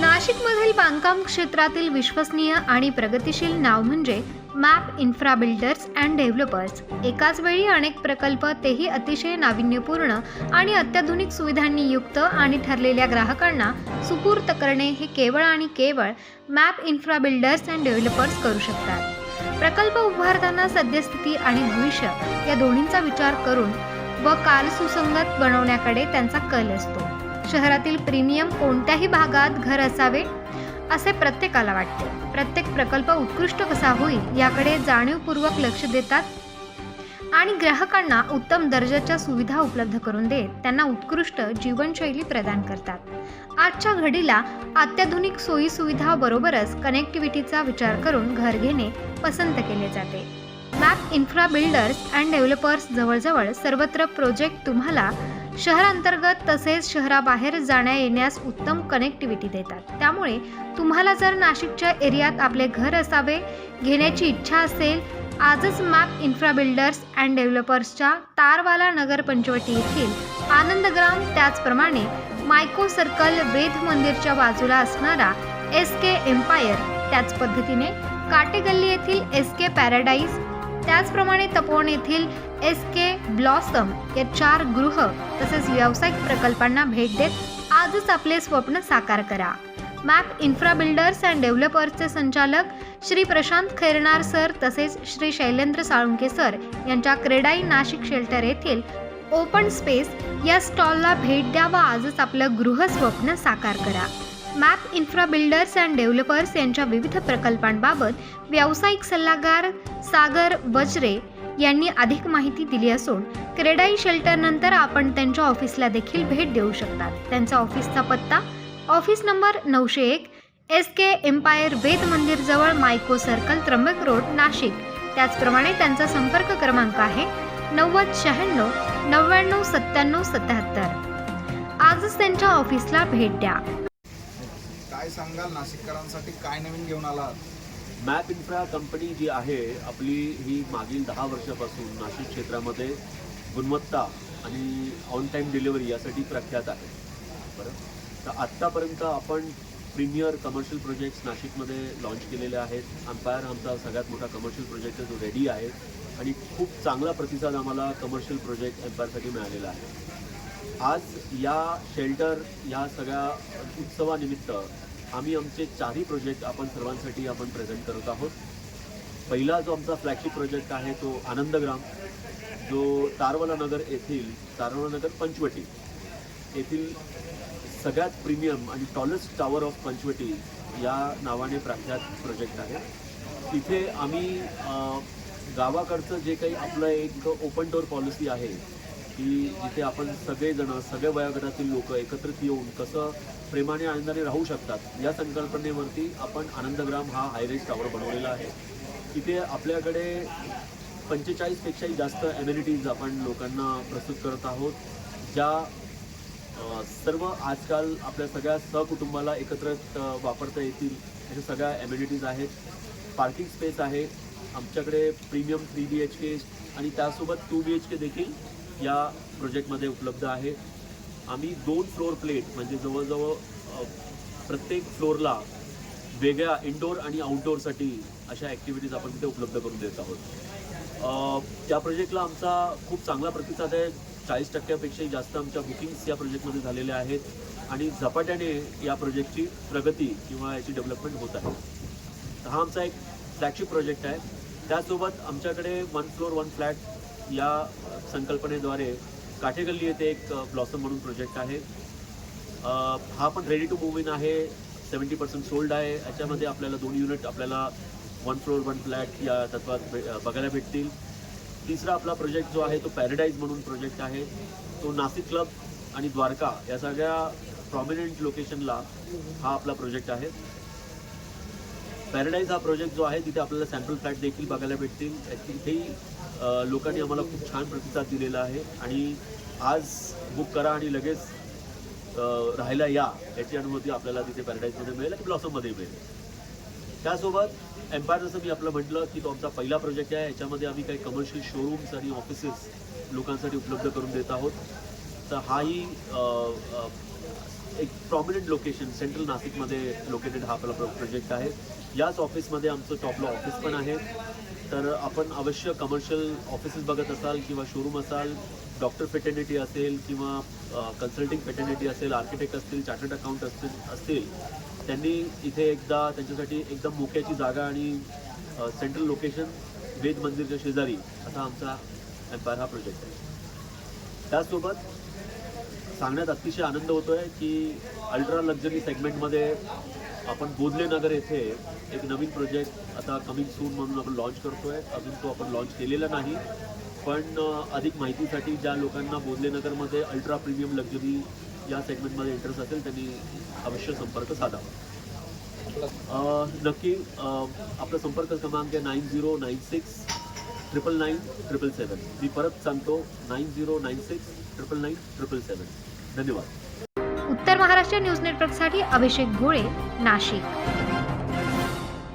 नाशिकमधील बांधकाम क्षेत्रातील विश्वसनीय आणि प्रगतिशील नाव म्हणजे Map Infra Builders and Developers. एकाच वेळी अनेक प्रकल्प तेही अतिशय नाविन्यपूर्ण आणि अत्याधुनिक सुविधांनी युक्त आणि ठरलेल्या ग्राहकांना सुपूर्त करणे हे केवळ आणि केवळ Map Infra Builders and Developers करू शकतात. प्रकल्प उभारताना सद्यस्थिती आणि भविष्य या दोन्हींचा विचार करून व काल सुसंगत बनवण्याकडे त्यांचा कल असतो. शहरातील प्रीमियम कोणत्याही भागात घर असावे असे प्रत्येकाला वाटते. प्रत्येक प्रकल्प उत्कृष्ट कसा होईल याकडे जाणीवपूर्वक लक्ष देतात आणि ग्राहकांना उत्तम दर्जाच्या सुविधा उपलब्ध करून देत त्यांना उत्कृष्ट जीवनशैली प्रदान करतात. आजच्या घडीला अत्याधुनिक सोयीसुविधा बरोबरच कनेक्टिव्हिटीचा विचार करून घर घेणे पसंत केले जाते. Map Infra Builders and Developers जवळजवळ सर्वत्र प्रोजेक्ट तुम्हाला शहरांतर्गत तसेच शहराबाहेर जाण्या येण्यास उत्तम कनेक्टिव्हिटी देतात. त्यामुळे तुम्हाला जर नाशिकच्या एरियात आपले घर असावे घेण्याची इच्छा असेल आजच मॅप इन्फ्रा बिल्डर्स अँड डेव्हलपर्सच्या तारवाला नगर पंचवटी येथील आनंदग्राम त्याचप्रमाणे मायको सर्कल वेध मंदिरच्या बाजूला असणारा एस के एम्पायर त्याच पद्धतीने काटेगल्ली येथील एस के पॅराडाईज त्याचप्रमाणे तपोवन येथील एस के ब्लॉसम या चार गृह तसेच व्यावसायिक प्रकल्पांना भेट देत आजच आपले स्वप्न साकार करा. मॅप इन्फ्रा बिल्डर्स अँड डेव्हलपर्सचे संचालक श्री प्रशांत खैरनार सर तसेच श्री शैलेंद्र साळुंके सर यांच्या क्रेडाई नाशिक शेल्टर येथील ओपन स्पेस या स्टॉलला भेट द्या व आजच आपलं गृहस्वप्न साकार करा. Map Infra Builders and Developers यांच्या विविध प्रकल्पांबाबत व्यावसायिक सल्लागार सागर वज्रे यांनी अधिक माहिती दिली असून क्रेडाई शेल्टरनंतर आपण त्यांच्या ऑफिसला देखील भेट देऊ शकतात. त्यांचा ऑफिसचा पत्ता ऑफिस नंबर नऊशे एक एस के एम्पायर वेद मंदिर जवळ मायको सर्कल त्र्यंबक रोड नाशिक. त्याचप्रमाणे त्यांचा संपर्क क्रमांक आहे नव्वद शहाण्णव नव्याण्णव सत्त्याण्णव सत्याहत्तर. आजच त्यांच्या ऑफिसला भेट द्या. सांगाल नाशिककरांसाठी? काय नवीन घेऊन आलात? मॅप इन्फ्रा कंपनी जी आहे आपली ही मागील दहा वर्षापासून नाशिक क्षेत्रामध्ये गुणवत्ता आणि ऑन टाईम डिलिव्हरी यासाठी प्रख्यात आहे. बरं? तर आत्तापर्यंत आपण प्रीमियर कमर्शियल प्रोजेक्ट्स नाशिकमध्ये लॉन्च केलेले आहेत. अम्पायर आमचा सगळ्यात मोठा कमर्शियल प्रोजेक्ट जो रेडी आहे. आणि खूप चांगला प्रतिसाद आम्हाला कमर्शियल प्रोजेक्ट एम्पायरसाठी मिळालेला आहे. आज या शेल्टर या सगळ्या उत्सवानिमित्त आम्ही आमचे चारही प्रोजेक्ट आपण सर्वांसाठी आपण प्रेझेंट करत आहोत. पहिला जो आमचा फ्लॅगशिप प्रोजेक्ट आहे तो आनंदग्राम जो तारवाला नगर येथील तारवाला नगर पंचवटी येथील सगळ्यात प्रीमियम आणि टॉलेस्ट टावर ऑफ पंचवटी या नावाने प्रख्यात प्रोजेक्ट आहे. तिथे आम्ही गावाकडचं जे काही आपलं एक ओपन डोअर पॉलिसी आहे की जिथे आपण सगळेजण सगळ्या वयोगटातील लोक एकत्रित येऊन कसं प्रेमाने आनंदाने राहू शकतात या संकल्पनेवरती आपण आनंदग्राम हा हायरेज टॉवर बनवलेला आहे. तिथे आपल्याकडे पंचेचाळीसपेक्षाही जास्त ॲम्युनिटीज आपण लोकांना प्रस्तुत करत आहोत ज्या सर्व आजकाल आपल्या सगळ्या सहकुटुंबाला एकत्र वापरता येतील अशा सगळ्या ॲम्युनिटीज आहेत. पार्किंग स्पेस आहे आमच्याकडे premium three B H K आणि त्यासोबत टू बी एच के देखील या प्रोजेक्टमध्ये उपलब्ध आहे. आम्ही दोन फ्लोअर प्लेट म्हणजे जवळजवळ प्रत्येक फ्लोअरला वेगळ्या इनडोअर आणि आउटडोअरसाठी अशा ॲक्टिव्हिटीज आपण तिथे उपलब्ध करून देत आहोत. त्या प्रोजेक्टला आमचा खूप चांगला प्रतिसाद आहे. चाळीस टक्क्यापेक्षाही जास्त आमच्या बुकिंग्स या प्रोजेक्टमध्ये झालेल्या आहेत आणि झपाट्याने या प्रोजेक्टची प्रगती किंवा याची डेव्हलपमेंट होत आहे. हा आमचा एक फ्लॅगशिप प्रोजेक्ट आहे. त्यासोबत आमच्याकडे वन फ्लोअर वन फ्लॅट या संकल्पनेद्वारे काठेगल्ली येथे एक ब्लॉसम म्हणून प्रोजेक्ट आहे. हा पण रेडी टू मूव इन आहे. सेवन्टी पर्सेंट सोल्ड आहे. याच्यामध्ये आपल्याला दोन युनिट आपल्याला वन फ्लोअर वन फ्लॅट या तत्वात भे- बघायला भेटतील. तिसरा आपला प्रोजेक्ट जो आहे तो पॅराडाईज म्हणून प्रोजेक्ट आहे. तो नाशिक क्लब आणि द्वारका या सगळ्या प्रॉमिनंट लोकेशनला हा आपला प्रोजेक्ट आहे. पॅराडाईज हा प्रोजेक्ट जो आहे तिथे आपल्याला सॅम्पल फ्लॅट देखील बघायला भेटतील. तिथेही लोकांनी आम्हाला खूप छान प्रतिसाद दिलेला आहे. आणि आज बुक करा आणि लगेच राहायला या याची अनुभूती आपल्याला तिथे पॅराडाईजमध्ये मिळेल आणि ब्लॉसममध्ये मिळेल. त्यासोबत एम्पायर जसं मी आपलं म्हटलं की तो आमचा पहिला प्रोजेक्ट आहे. याच्यामध्ये आम्ही काही कमर्शियल शोरूम्स आणि ऑफिसेस लोकांसाठी उपलब्ध करून देत आहोत. तर हाही एक प्रॉमिनंट लोकेशन सेंट्रल नाशिकमध्ये लोकेटेड हा आपला प्रोजेक्ट आहे. याच ऑफिसमध्ये आमचं टॉपला ऑफिस पण आहे. तर आपण अवश्य कमर्शियल ऑफिसेस बघत असाल किंवा शोरूम असाल डॉक्टर फेटर्निटी असेल किंवा कन्सल्टिंग फेटर्निटी असेल आर्किटेक्ट असतील चार्टर्ड अकाउंट असतील असतील त्यांनी इथे एकदा त्यांच्यासाठी एकदम मोक्याची जागा आणि सेंट्रल लोकेशन वेद मंदिरच्या शेजारी असा आमचा एम्पायर हा प्रोजेक्ट आहे. त्याचसोबत सांगण्यात अतिशय आनंद होतो आहे की अल्ट्रा लक्झरी सेगमेंटमध्ये आपण बोधले नगर येथे एक नवीन प्रोजेक्ट आता कमिंग सून म्हणून आपण लॉन्च करतोय. अजून तो आपण लॉन्च केलेला नाही. पण अधिक माहितीसाठी ज्या लोकांना बोधले नगरमध्ये अल्ट्रा प्रीमियम लक्झरी या सेगमेंटमध्ये इंटरेस्ट असेल त्यांनी अवश्य संपर्क साधावा नक्की आपला संपर्क क्रमांक आहे nine zero nine six triple nine triple seven मी परत सांगतो nine zero nine six triple nine triple seven धन्यवाद. उत्तर महाराष्ट्र न्यूज नेटवर्कसाठी अभिषेक भोळे नाशिक.